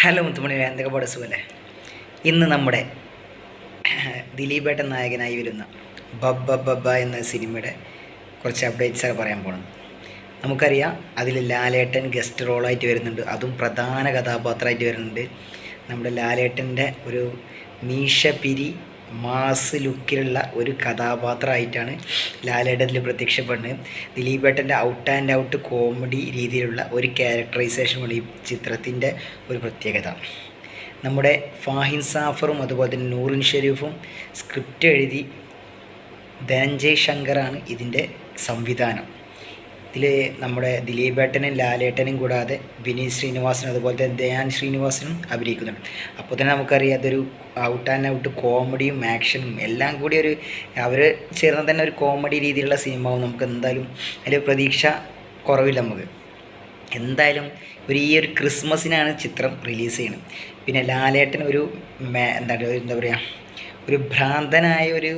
Hello മുത്തുമണി എന്തൊക്കെ പാട് സുഖല്ലേ? ഇന്ന് നമ്മുടെ ദിലീപേട്ടൻ നായകനായി വരുന്ന ബബ്ബ ബബ്ബ എന്ന സിനിമയുടെ കുറച്ച് അപ്ഡേറ്റ്സ് പറയാൻ പോകുന്നത്. നമുക്കറിയാം അതിൽ ലാലേട്ടൻ ഗസ്റ്റ് റോളായിട്ട് വരുന്നുണ്ട്. അതും പ്രധാന കഥാപാത്രമായിട്ട് വരുന്നുണ്ട്. നമ്മുടെ ലാലേട്ടന്റെ ഒരു മീശപിരി മാസ് ലുക്കിലുള്ള ഒരു കഥാപാത്രമായിട്ടാണ് ലാലേട്ടൻ ഇതിൽ പ്രത്യക്ഷപ്പെടുന്നത്. ദിലീപേട്ടന്റെ ഔട്ട് ആൻഡ് ഔട്ട് കോമഡി രീതിയിലുള്ള ഒരു ക്യാരക്ടറൈസേഷനാണ് കൂടി ഈ ചിത്രത്തിന്റെ ഒരു പ്രത്യേകത. നമ്മുടെ ഫാഹിൻ സാഫറും അതുപോലെ തന്നെ നൂറിൻ ഷെരീഫും സ്ക്രിപ്റ്റ് എഴുതി ധനഞ്ജയ് ശങ്കറാണ് ഇതിന്റെ സംവിധാനം. ഇതിൽ നമ്മുടെ ദിലീപേട്ടനും ലാലേട്ടനും കൂടാതെ വിനീത് ശ്രീനിവാസനും അതുപോലെ തന്നെ ദയാൻ ശ്രീനിവാസനും അഭിനയിക്കുന്നുണ്ട്. അപ്പോൾ തന്നെ നമുക്കറിയാം അതൊരു ഔട്ട് ആൻഡ് ഔട്ട് കോമഡിയും ആക്ഷനും എല്ലാം കൂടി ഒരു അവർ ചേർന്ന തന്നെ ഒരു കോമഡി രീതിയിലുള്ള സിനിമ ആവും. നമുക്ക് എന്തായാലും അതിൽ പ്രതീക്ഷ കുറവില്ല നമുക്ക്. എന്തായാലും ഒരു ഈ ഒരു ക്രിസ്മസിനാണ് ചിത്രം റിലീസ് ചെയ്യുന്നത് പിന്നെ ലാലേട്ടൻ ഒരു എന്താ എന്താ പറയുക ഒരു ഭ്രാന്തനായ ഒരു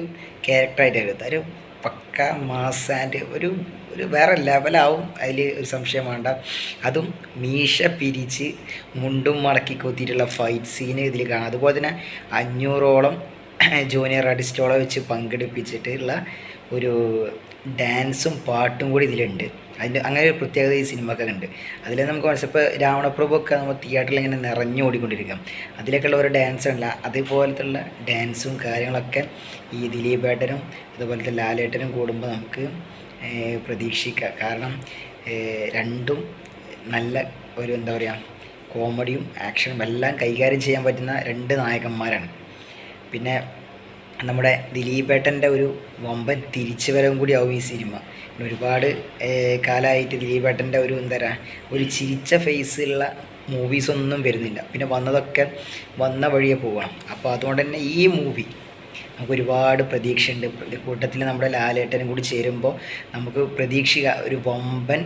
ക്യാരക്ടറായിട്ട് അതൊരു പക്ക മാസ് ആൻഡ് ഒരു ഒരു വേറെ ലെവലാവും അതിൽ ഒരു സംശയം വേണ്ട. അതും മീശ പിരിച്ച് മുണ്ടും മടക്കി കൊത്തിയിട്ടുള്ള ഫൈറ്റ് സീന് ഇതിൽ കാണാം. അതുപോലെ തന്നെ അഞ്ഞൂറോളം ജൂനിയർ ആർട്ടിസ്റ്റോളെ വെച്ച് പങ്കെടുപ്പിച്ചിട്ടുള്ള ഒരു ഡാൻസും പാട്ടും കൂടി ഇതിലുണ്ട്. അതിന്റെ അങ്ങനെ ഒരു പ്രത്യേകത ഈ സിനിമയൊക്കെ ഉണ്ട് അതിൽ നമുക്ക് മനസ്സിപ്പോൾ രാവണപ്രഭു ഒക്കെ നമ്മൾ തിയേറ്ററിൽ ഇങ്ങനെ നിറഞ്ഞു ഓടിക്കൊണ്ടിരിക്കാം. അതിലേക്കുള്ള ഒരു ഡാൻസ് ഉണ്ടല്ല അതേപോലത്തുള്ള ഡാൻസും കാര്യങ്ങളൊക്കെ ഈ ദിലീപേട്ടനും അതുപോലത്തെ ലാലേട്ടനും കൂടുമ്പോൾ നമുക്ക് പ്രതീക്ഷിക്കാം. കാരണം രണ്ടും നല്ല ഒരു എന്താ പറയുക കോമഡിയും ആക്ഷനും എല്ലാം കൈകാര്യം ചെയ്യാൻ പറ്റുന്ന രണ്ട് നായകന്മാരാണ്. പിന്നെ നമ്മുടെ ദിലീപേട്ടന്റെ ഒരു വമ്പൻ തിരിച്ചു വരവും കൂടി ആവും ഈ സിനിമ. ഒരുപാട് കാലമായിട്ട് ദിലീപേട്ടന്റെ ഒരു എന്താ പറയുക ഒരു ചിരിച്ച ഫേസുള്ള മൂവീസൊന്നും വരുന്നില്ല. പിന്നെ വന്നതൊക്കെ വന്ന വഴിയെ പോകണം അപ്പോൾ അതുകൊണ്ട് തന്നെ ഈ മൂവി നമുക്ക് ഒരുപാട് പ്രതീക്ഷയുണ്ട്. കൂട്ടത്തിൽ നമ്മുടെ ലാലേട്ടനും കൂടി ചേരുമ്പോൾ നമുക്ക് പ്രതീക്ഷിക ഒരു വമ്പൻ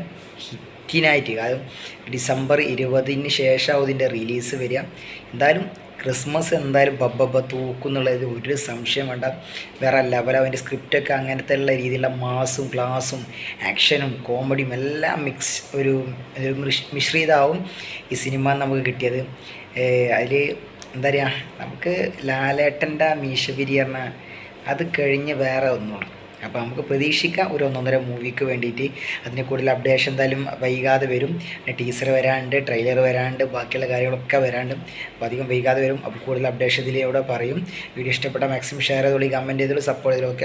ഹിറ്റിനായിട്ട് അത് ഡിസംബർ ഇരുപതിന് ശേഷമാവും ഇതിന്റെ റിലീസ് വരിക. എന്തായാലും ക്രിസ്മസ് എന്തായാലും ബബ്ബബ്ബ തൂക്കുന്നുള്ളത് ഒരു സംശയം വേണ്ട. വേറെ ലെവൽ അവന്റെ സ്ക്രിപ്റ്റൊക്കെ അങ്ങനത്തെ ഉള്ള രീതിയിലുള്ള മാസും ക്ലാസും ആക്ഷനും കോമഡിയും എല്ലാം മിക്സ് ഒരു ഒരു മിശ്രിതാവും ഈ സിനിമ നമുക്ക് കിട്ടിയത്. അതിൽ എന്താ പറയുക നമുക്ക് ലാലേട്ടന്റെ മീശ പറഞ്ഞാൽ അത് കഴിഞ്ഞ് വേറെ ഒന്നുമാണ് അപ്പോൾ നമുക്ക് പ്രതീക്ഷിക്കാം ഒരു ഒന്നൊന്നര മൂവിക്ക് വേണ്ടിയിട്ട്. അതിന് കൂടുതൽ അപ്ഡേഷൻ എന്തായാലും വൈകാതെ വരും. ടീസർ വരാണ്ട് ട്രെയിലർ വരാണ്ട് ബാക്കിയുള്ള കാര്യങ്ങളൊക്കെ വരാണ്ട്. അപ്പോൾ അധികം വൈകാതെ വരും. അപ്പോൾ കൂടുതൽ അപ്ഡേഷൻ ഇതിലൂടെ പറയും. വീഡിയോ ഇഷ്ടപ്പെട്ട മാക്സിമം ഷെയർ ചെയ്തോളി കമന്റ് ചെയ്തോളൂ സപ്പോർട്ട് ചെയ്തോളൂ